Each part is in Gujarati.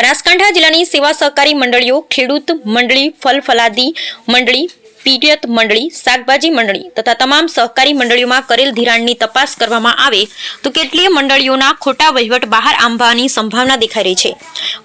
બનાસકાંઠા જિલ્લાની સેવા સહકારી મંડળીઓ ખેડૂત મંડળી ફલ ફલાદી મંડળી પિયત મંડળી, શાકભાજી મંડળી તથા તમામ સહકારી મંડળીઓમાં કરેલ ધિરાણની તપાસ કરવામાં આવે તો કેટલીય મંડળીઓના ખોટા વહીવટ બહાર આંબવાની સંભાવના દેખાઈ રહી છે.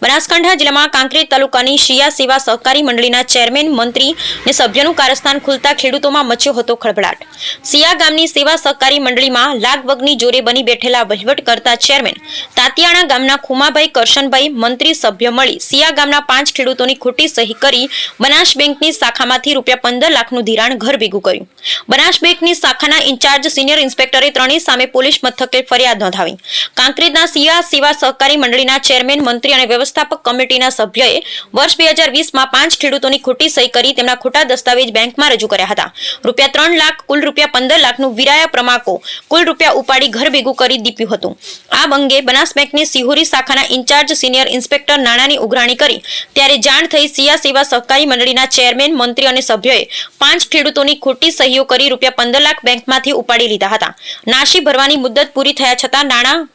બનાસકાંઠા જિલ્લામાં કાંકરેજ તાલુકાની શિયા સેવા સહકારી મંડળીના ચેરમેન, મંત્રી અને સભ્યનું કારસ્થાન ખુલતા ખેડૂતોમાં મચ્યો હતો ખળભળાટ. શિયા ગામની સેવા સહકારી મંડળીમાં લાગવગની જોરે બની બેઠેલા વહીવટ કરતા ચેરમેન તાતિયાણા ગામના ખુમાભાઈ કરશનભાઈ, મંત્રી સભ્ય મળી શિયા ગામના પાંચ ખેડૂતોની ખોટી સહી કરી બનાસ બેંકની શાખામાંથી રૂપિયા પંદર લાખનું ધિરાણ ઘર ભેગું કર્યું. બનાસ બેંકની શાખાના ઇન્ચાર્જ સિનિયર ઇન્સ્પેક્ટરે ત્રણેય સામે પોલીસ મથકે ફરિયાદ નોંધાવી. કાંકરેજના સિયા સેવા સહકારી મંડળીના ચેરમેન, મંત્રી અને વ્યવસ્થાપક કમિટીના સભ્યએ વર્ષ બે હજાર વીસમાં પાંચ ખેડૂતોની ખોટી સહી કરી તેમના ખોટા દસ્તાવેજ બેંકમાં રજૂ કર્યા હતા. રૂપિયા ત્રણ લાખ, કુલ રૂપિયા પંદર લાખનું વિરાયા પ્રમાકો, કુલ રૂપિયા ઉપાડી ઘર ભેગું કરી દીપ્યું હતું. આ અંગે બનાસ બેંકની સિહોરી શાખાના ઇન્ચાર્જ સિનિયર ઇન્સ્પેક્ટર નાણાંની ઉઘરાણી કરી. ત્યારે જાણ થઈ સિયા સેવા સહકારી મંડળીના ચેરમેન, મંત્રી અને સભ્યોએ પાંચ ખેડૂતોની ખોટી સહીઓ કરી રૂપિયા પંદર લાખ બેંકમાંથી ઉપાડી લીધા હતા. નાશી ભરવાની મુદત પૂરી થયા છતાં નાણાં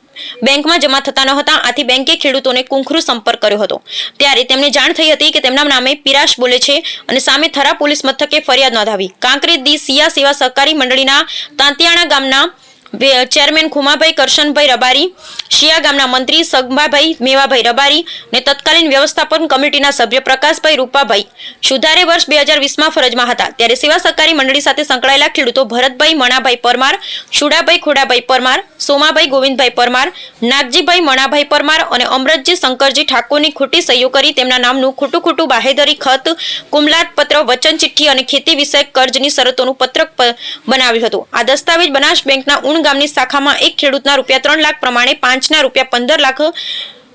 બેંકમાં જમા થતા ન હતા. આથી બેંકે ખેડૂતોને કુંખરૂ સંપર્ક કર્યો હતો. ત્યારે તેમને જાણ થઈ હતી કે તેમના નામે પિરાશ બોલે છે અને સામે થરા પોલીસ મથકે ફરિયાદ નોંધાવી. કાંકરેજ દી સિયા સેવા સહકારી મંડળીના તાંતિયાણા ગામના ચેરમેન ખુમાભાઈ, કરશનભાઈ રબારી, શિયા ગામના મંત્રી સગમાભાઈ, મેવાભાઈ રબારી ને તત્કાલીન વ્યવસ્થાપન કમિટીના સભ્ય પ્રકાશભાઈ રૂપાભાઈ. સુધારે વર્ષ બે હજાર વીસમાં ફરજમાં હતા. ત્યારે સેવા સહકારી મંડળી સાથે સંકળાયેલા ખેડૂતો ભરતભાઈ, મણાભાઈ પરમાર છુડાભાઈ ખોડાભાઈ પરમાર, સોમાભાઈ, ગોવિંદભાઈ પરમાર, નાગજીભાઈ, મણાભાઈ પરમાર અને અમરતજી શંકરજી ઠાકોરની ખોટી સહીઓ કરી તેમના નામનું ખોટું ખોટું બાહેધરી ખત કુમલાત પત્ર વચન ચિઠ્ઠી અને ખેતી વિષયક કર્જની શરતોનું પત્રક બનાવ્યું હતું. આ દસ્તાવેજ બનાસ બેંકના ગામની શાખામાં એક ખેડૂતના રૂપિયા ત્રણ લાખ પ્રમાણે પાંચના રૂપિયા પંદર લાખ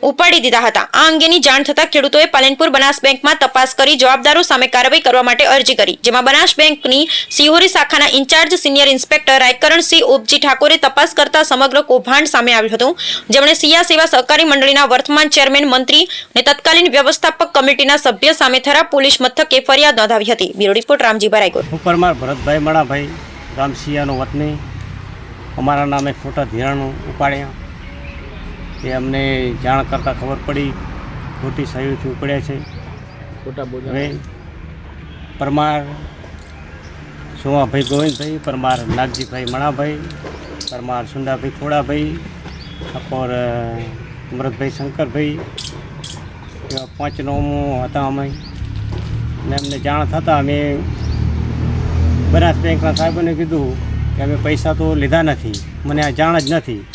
ઉપાડી દીધા હતા. આ અંગેની જાણ થતાં ખેડૂતોએ પાલનપુર બનાસ બેંકમાં તપાસ કરી જવાબદારો સામે કાર્યવાહી કરવા માટે અરજી કરી. જેમાં બનાસ બેંકની સિહોરી શાખાના incharge senior inspector Raikaransinh Upaji ઠાકોરે તપાસ કરતા સમગ્ર કૌભાંડ સામે આવ્યું હતું. જેમણે સિયા સેવા સહકારી મંડળીના વર્તમાન ચેરમેન, મંત્રી અને તત્કાલીન વ્યવસ્થાપક કમિટીના સભ્ય સામે થરા પોલીસ મથકે ફરિયાદ નોંધાવી હતી. Bureau report, Ramjibhai Raigor. હું પરમાર ભરતભાઈ મણાભાઈ રામસિયાનો વતની. અમારા નામે ખોટા ધિરાણો ઉપાડ્યા. એ અમને જાણ કરતાં ખબર પડી ખોટી સહીઓથી ઉપડ્યા છે. ખોટા બોજા. પરમાર સોમાભાઈ ગોવિંદભાઈ પરમાર નાગજીભાઈ મણાભાઈ પરમાર સુંદાભાઈ ખોડાભાઈ અપોર અમૃતભાઈ શંકરભાઈ એવા પાંચ નોમો હતા અમે. ને અમને જાણ થતાં અમે બનાસ બેંકના સાહેબોને કીધું કે અમે પૈસા તો લીધા નથી. મને આ જાણ જ નથી.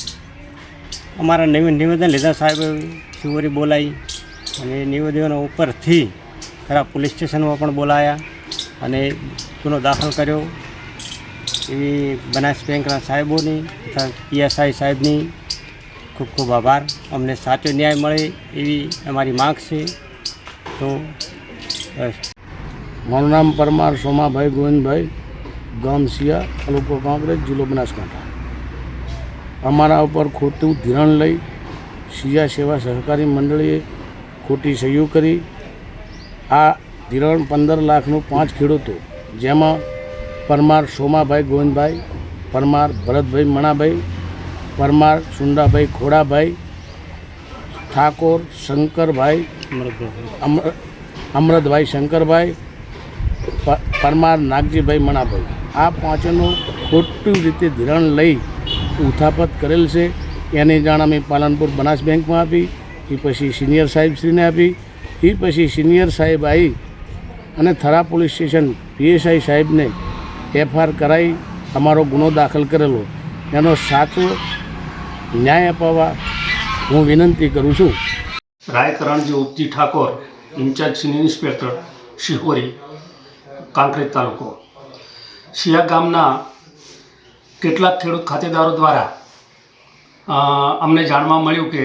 અમારા નિવે- નિવેદન લીધા સાહેબે શિવરી બોલાવી અને નિવેદન નિવેદનો ઉપરથી ખરા પોલીસ સ્ટેશનમાં પણ બોલાયા અને ગુનો દાખલ કર્યો. એવી બનાસ બેંકના સાહેબોની તથા પીએસઆઈ સાહેબની ખૂબ ખૂબ આભાર. અમને સાચો ન્યાય મળે એવી અમારી માંગ છે. તો, બસ. મારું નામ પરમાર સોમાભાઈ ગોવિંદભાઈ. ગામ સિયા તાલુકો કોંગ્રેસ જિલ્લો બનાસકાંઠા. અમારા ઉપર ખોટું ધિરાણ લઈ સિયા સેવા સહકારી મંડળીએ ખોટી સહયોગ કરી. આ ધિરાણ પંદર લાખનું પાંચ ખેડૂતો, જેમાં પરમાર સોમાભાઈ ગોવિંદભાઈ, પરમાર ભરતભાઈ મણાભાઈ, પરમાર સુંડાભાઈ ખોડાભાઈ, ઠાકોર શંકરભાઈ અમૃતભાઈ શંકરભાઈ પરમાર નાગજીભાઈ મણાભાઈ. આ પાંચનું ખોટું રીતે ધિરાણ લઈ ઉથાપત કરેલ છે. એની જાણ અમે પાલનપુર બનાસ બેંકમાં આપી એ પછી સિનિયર સાહેબશ્રીને આપી એ પછી સિનિયર સાહેબ આવી અને થરા પોલીસ સ્ટેશન પીએસઆઈ સાહેબને એફઆઈઆર કરાવી અમારો ગુનો દાખલ કરેલો. એનો સાચો ન્યાય અપાવવા હું વિનંતી કરું છું. Raikaranji Upaji Thakor, incharge senior inspector Shihori Kankrej તાલુકો. શિયા ગામના કેટલાક ખેડૂત ખાતેદારો દ્વારા અમને જાણવા મળ્યું કે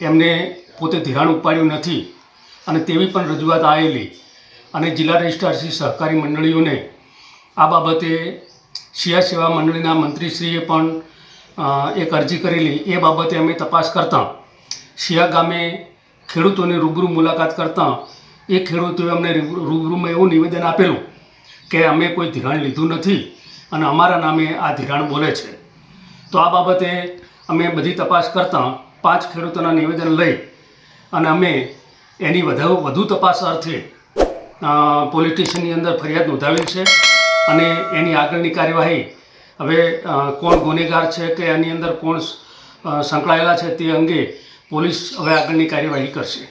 એમને પોતે ધિરાણ ઉપાડ્યું નથી અને તેવી પણ રજૂઆત આવેલી અને જિલ્લા રજિસ્ટ્રારશ્રી સહકારી મંડળીઓને આ બાબતે શિયા સેવા મંડળીના મંત્રીશ્રીએ પણ એક અરજી કરેલી. એ બાબતે અમે તપાસ કરતાં શિયા ગામે ખેડૂતોની રૂબરૂ મુલાકાત કરતાં એ ખેડૂતોએ અમને રૂબરૂમાં એવું નિવેદન આપેલું કે અમે કોઈ ધિરાણ લીધું નથી અને અમારા નામે આ ધિરાણ બોલે છે. તો આ બાબતે અમે બધી તપાસ કરતાં પાંચ ખેડૂતોના નિવેદન લઈ અને અમે એની વધુ વધુ તપાસ અર્થે પોલીસ સ્ટેશનની અંદર ફરિયાદ નોંધાવી છે અને એની આગળની કાર્યવાહી હવે કોણ ગુનેગાર છે કે એની અંદર કોણ સંકળાયેલા છે તે અંગે પોલીસ હવે આગળની કાર્યવાહી કરશે.